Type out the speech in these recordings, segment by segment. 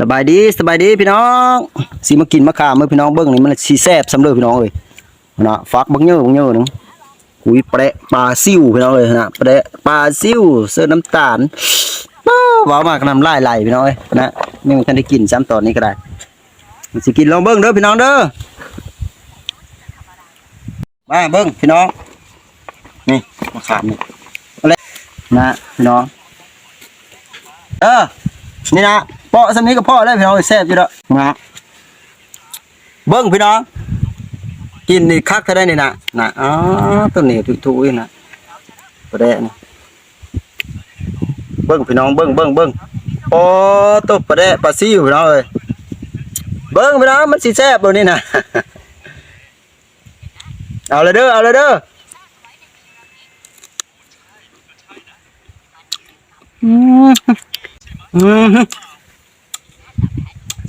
สบายดีสบายดีพี่น้องสิมากินมะขามเมื่อพี่น้องเบิ้งนี่มันสิแซ่บสำเร็จพี่น้องเอ้ยนะฟักบักเยอะบักเยอะหนึงคุยแปะปลาซิวพี่น้องเอ้ยนะแปะปลาซิวเสื้อน้ำตาลว้าวามากน้ำลายไหลพี่น้องเอ้ยนะนี่มันทันได้กินซ้ำตอนนี้ก็ได้มันสิกินลองเบิ้งเด้อพี่น้องเด้อมาเบิ้งพี่น้องนี่มะขามนี่อะไรนะพี่น้องเออนี่นะาะสำนี้ก็พอแล้วพี่น้องแซ่บอยู่แล้วนะเบิ้งพี่น้อง กินนี่คักเท่าได้นี่นะนะอ๋อตัวนี้ทุกๆนะประเดะนี่เบิ้งพี่น้องเบิ้งเบิ้งเบิ้งโอ้ตัวประเดะปลาซิวพี่น้องเอ้ยเบิ้งพี่น้องมันสิแซ่บตัวนี้นะเอาเลยเด้อเอาเลยเด้ออืมอืม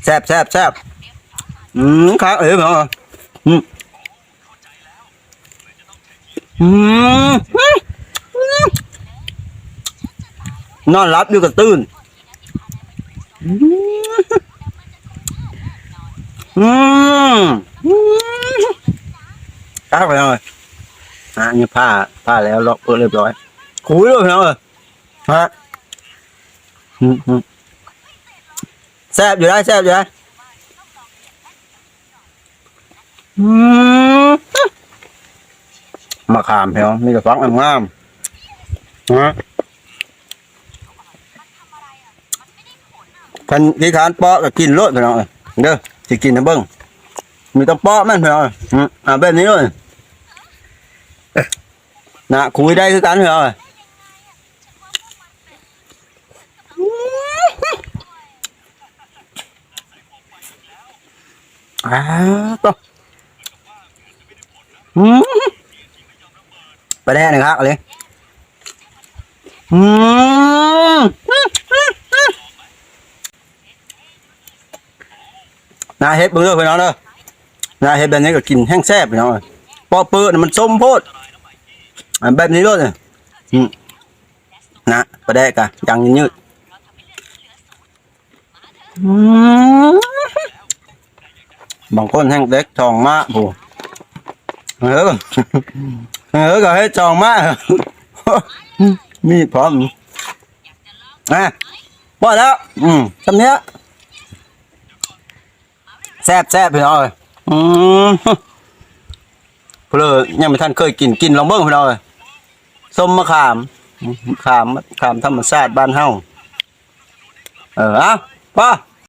แซ่บแซ่บแซ่บอืมครับเอ้ยเหรออืมอืมนอนรับอยู่กับตื่นอืมอืมครับไปเลยอะนี่ผ้าผ้าแล้วล็อกเพื่อเรียบร้อยคุยเลยพี่น้องเอ้ยฮะอืมอืม แซ่บอยู่ได้แซ่บอยู่ได้มาขามเพี่น้องมีแต่ฟักงามนะคันที่ขานเปาะก็กินรสพี่น้องเอ้ยเด้อสิกินนะเบิ้งมีต้องเปาะมันพี่น้องเอ้ยอ่าแบบนี้เลยนะคุยได้คือกันพี่น้องเอ้ย อาต่ออืมไปได้หนึ่งครับอะไรอืมนาเฮ็ดเบิ่งเด้อพี่น้องเด้อนาเฮ็ดแบบนี้ก็กินแห้งแซ่บพี่น้องเอ้ยปอเปื้อนมันส้มโพดอันแบบนี้ด้วยเนี่ยอืมนะไปได้กะจังยืดอืม บางคนแห้งเด็กจองมากผู้เออเออก็ให้จองมากมีพร้อมอะพอแล้ว อืมคำเนี้ยแซ่บแซ่บพี่น้องเอ้ยอืมเพลอยังไม่ท่านเคยกินกินลองเบิ้งพี่น้องเอ้ยส้มมะขามขามมะขามธรรมชาติบ้านเฮาเออเอาพ่อ